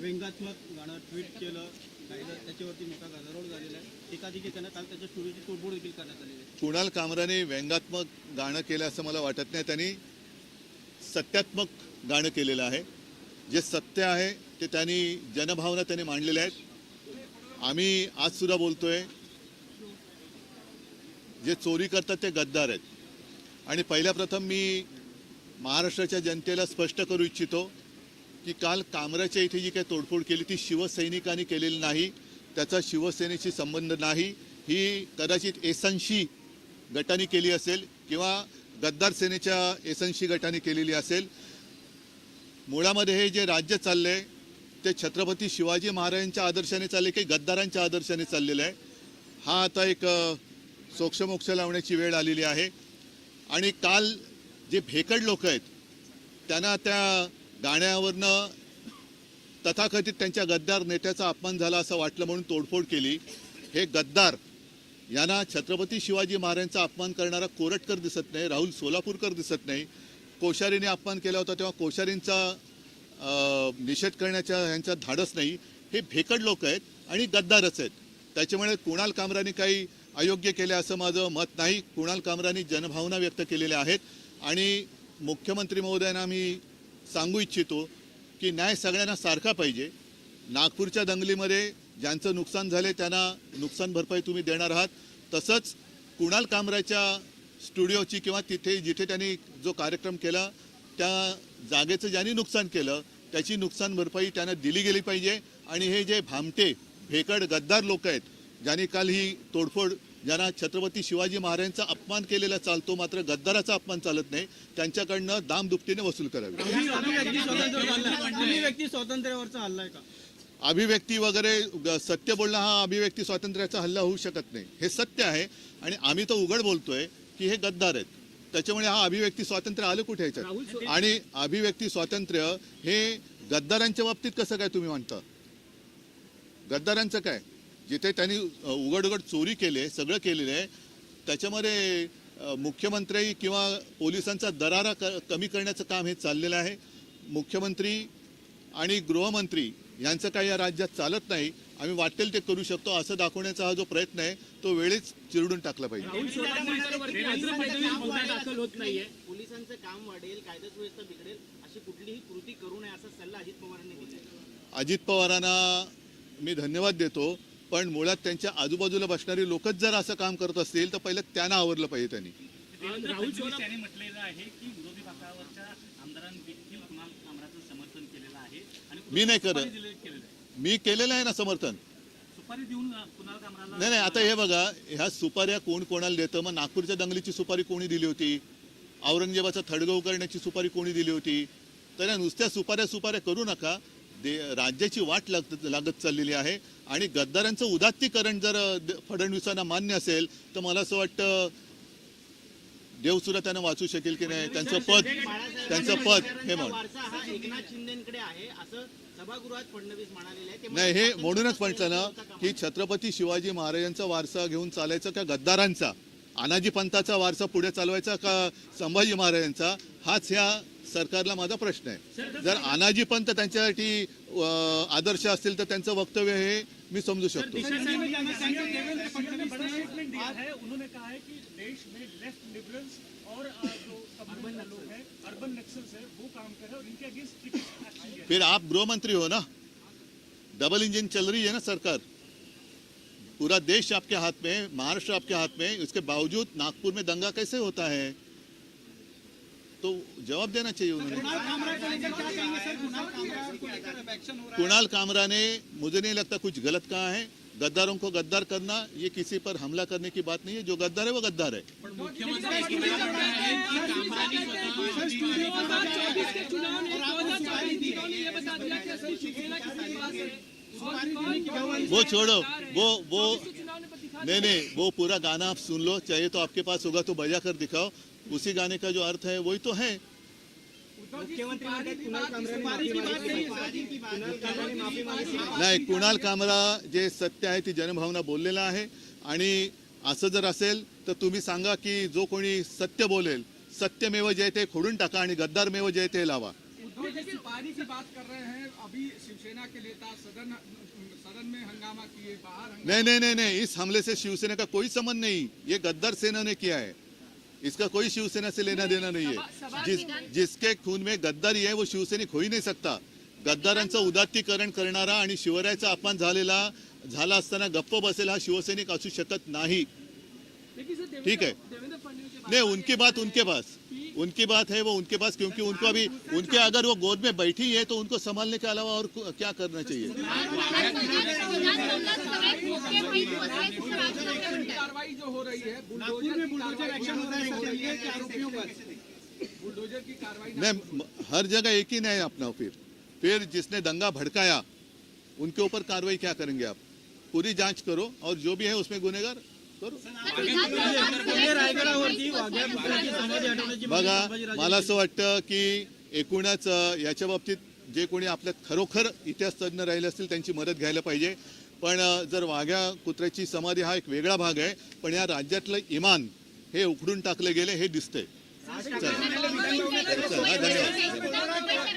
व्यंगात्मक गाणं ट्विट केलं त्याच्यावरती मोठा गदारोळ झालेला आहे. एकाधिक काल त्याच्या स्टुडिओची देखील करण्यात आलेली आहे. कुणाल कामराने व्यंगात्मक गाणं केलं असं मला वाटत नाही. त्यांनी सत्यात्मक गाणं केलेलं आहे. जे सत्य आहे ते त्यांनी जनभावना त्यांनी मांडलेल्या आहेत. आम्ही आज सुद्धा बोलतोय जे चोरी करतात ते गद्दार आहेत. आणि पहिल्या प्रथम मी महाराष्ट्राच्या जनतेला स्पष्ट करू इच्छितो की काल कामराच्या इथे जी काही तोडफोड केली ती शिवसैनिकांनी केलेली नाही त्याचा शिवसेनेशी संबंध नाही ही कदाचित एसनशी गटाने केली असेल किंवा गद्दार सेनेच्या एसनशी गटाने केलेली असेल. मुळामध्ये हे जे राज्य चाललंय ते छत्रपती शिवाजी महाराजांच्या आदर्शाने चालले की गद्दारांच्या आदर्शाने चाललेलं आहे. हा आता एक सोक्षमोक्ष लावण्याची वेळ आलेली आहे. आणि काल जे भेकड लोक आहेत त्यांना त्या गाण्यावरनं तथाकथित त्यांच्या गद्दार नेत्याचा अपमान झाला असं वाटलं म्हणून तोडफोड केली. हे गद्दार यांना छत्रपती शिवाजी महाराजांचा अपमान करणारा कोरटकर दिसत नाही राहुल सोलापूरकर दिसत नाही. कोश्यारीने अपमान केला होता तेव्हा कोश्यारींचा निषेध करण्याच्या ह्यांचा धाडस नाही. हे भेकड लोक आहेत आणि गद्दारच आहेत. त्याच्यामुळे कुणाल कामराने काही अयोग्य केले असं माझं मत नाही. कुणाल कामराने जनभावना व्यक्त केलेल्या आहेत. आणि मुख्यमंत्री महोदयांना मी सांगू इच्छितो की न्याय सगळ्यांना सारखा पाहिजे. नागपूरच्या दंगलीमध्ये ज्यांचं नुकसान झाले त्यांना नुकसान भरपाई तुम्ही देणार आहात. तसंच कुणाल कामराच्या स्टुडिओची किंवा तिथे जिथे त्यांनी जो कार्यक्रम केला त्या जागेचं ज्यांनी नुकसान केलं त्याची नुकसान भरपाई त्यांना दिली गेली पाहिजे. आणि हे जे भामटे भेकड गद्दार लोक आहेत ज्यांनी काल ही तोडफोड ज्यांना छत्रपती शिवाजी महाराजांचा अपमान केलेला चालतो मात्र गद्दाराचा अपमान चालत नाही त्यांच्याकडनं दाम दुपटीने वसूल करावी. स्वातंत्र्यावरचा हल्ला आहे का? अभिव्यक्ती वगैरे सत्य बोलणं हा अभिव्यक्ती स्वातंत्र्याचा हल्ला होऊ शकत नाही. हे सत्य आहे आणि आम्ही तर उघड बोलतोय की हे गद्दार आहेत. त्याच्यामुळे हा अभिव्यक्ती स्वातंत्र्य आलं कुठे ह्याच्यात आणि अभिव्यक्ती स्वातंत्र्य हे गद्दारांच्या बाबतीत कसं काय तुम्ही म्हणता गद्दारांचं काय? जिथे त्यांनी उघड उघड चोरी केली आहे सगळं केलेलं आहे त्याच्यामध्ये मुख्यमंत्री किंवा पोलिसांचा दरारा क कमी करण्याचं काम हे चाललेलं आहे. मुख्यमंत्री आणि गृहमंत्री यांचं काही या राज्यात चालत नाही. आम्ही वाटेल ते करू शकतो असं दाखवण्याचा हा जो प्रयत्न आहे तो वेळीच चिरडून टाकला पाहिजे. दाखल होत नाहीये. पोलिसांचं काम वाढेल कायदा सुव्यवस्था बिघडेल अशी कुठलीही कृती करू नये असा सल्ला अजित पवारांनी दिला अजित पवारांना मी धन्यवाद देतो. पण मुळात त्यांच्या आजूबाजूला बसणारी लोकच जर असं काम करत असतील तर पहिलं त्यांना आवरलं पाहिजे त्यांनी. मी नाही करत. मी केलेलं आहे ना समर्थन. नाही नाही आता हे बघा ह्या सुपाऱ्या कोण कोणाला देतं? मग नागपूरच्या दंगलीची सुपारी कोणी दिली होती? औरंगजेबाचा थडगव करण्याची सुपारी कोणी दिली होती? तर या नुसत्या सुपाऱ्या सुपाऱ्या करू नका. दे राज्याची वाट लागत लागत चाललेली आहे. आणि गद्दारांचं उदात्तीकरण जर फडणवीसांना मान्य असेल तर मला असं वाटतं देव सुद्धा त्यांना वाचू शकेल की नाही त्यांचं पद त्यांचं पद हे नाही हे म्हणूनच म्हटलं ना का छत्रपती शिवाजी महाराजांचा वारसा घेऊन चालायचा का गद्दारांचा? अनाजी पंथाचा वारसा पुढे चालवायचा का संभाजी महाराजांचा? हाच ह्या सरकारला माझा प्रश्न आहे. जर अनाजी पंथ त्यांच्यासाठी आदर्श असतील तर त्यांचं वक्तव्य हे मी समजू शकतो स्टेटमेंट दिया है। उन्होंने कहा है कि देश में लेफ़्ट लिबरल्स और जो अर्बन लोग हैं अर्बन नक्सल्स है वो काम कर रहे हैं और इनके अगेंस्ट फिर आप गृह मंत्री हो ना? डबल इंजन चल रही है ना सरकार? पूरा देश आपके हाथ में महाराष्ट्र आपके हाथ में उसके बावजूद नागपुर में दंगा कैसे होता है? तो जवाब देना चाहिए उन्होंने। कुणाल कामरा ने मुझे नहीं लगता कुछ गलत कहा है। गद्दारों को गद्दार करना ये किसी पर हमला करने की बात नहीं है। जो गद्दार है वो गद्दार है। वो छोड़ो वो वो नहीं नहीं वो पूरा गाना आप सुन लो चाहिए तो आपके पास होगा तो बजा कर दिखाओ। उसी गाने का जो अर्थ है वही तो है. नाही कुणाल कामरा जे सत्य आहे ती जनभावना बोललेला आहे. आणि असं जर असेल तर तुम्ही सांगा की जो कोणी सत्य बोलेल सत्यमेव जयते खोडून टाका आणि गद्दारमेव जयते लावा. देखिए सुपारी की बात कर रहे हैं अभी शिवसेना के नेता सदन सदन में हंगामा किए बाहर हंगामा नहीं नहीं नहीं नहीं इस हमले से शिवसेना का कोई संबंध नहीं। ये गद्दार सेना ने किया है। इसका कोई शिवसेना से लेना देना नहीं है। जिस जिसके खून में गद्दारी आहे वो शिवसैनिक होई नाही सकता। गद्दारांचं उदात्तीकरण करणारा आणि शिवरायाचा अपमान झालेला झाला असताना गप्प बसेल हा शिवसैनिक असू शकत नाही. ठीक है नहीं उनकी बात उनके पास उनकी बात है, वो उनके पास, क्योंकि उनको अभी, उनके अगर वो गोद में बैठी है तो उनको संभालने के अलावा और क्या करना चाहिए? नहीं हर जगह एक ही नहीं अपना फिर। फिर जिसने दंगा भड़काया, उनके ऊपर कार्रवाई क्या करेंगे आप? पूरी जाँच करो और जो भी है उसमें गुनेगार बघा मला असं वाटतं की एकूणच याच्या बाबतीत जे कोणी आपल्यात खरोखर इतिहास तज्ज्ञ राहिले असतील त्यांची मदत घ्यायला पाहिजे. पण जर वाघ्या कुत्र्याची समाधी हा एक वेगळा भाग आहे पण या राज्यातलं इमान हे उखडून टाकले गेले हे दिसतंय. धन्यवाद.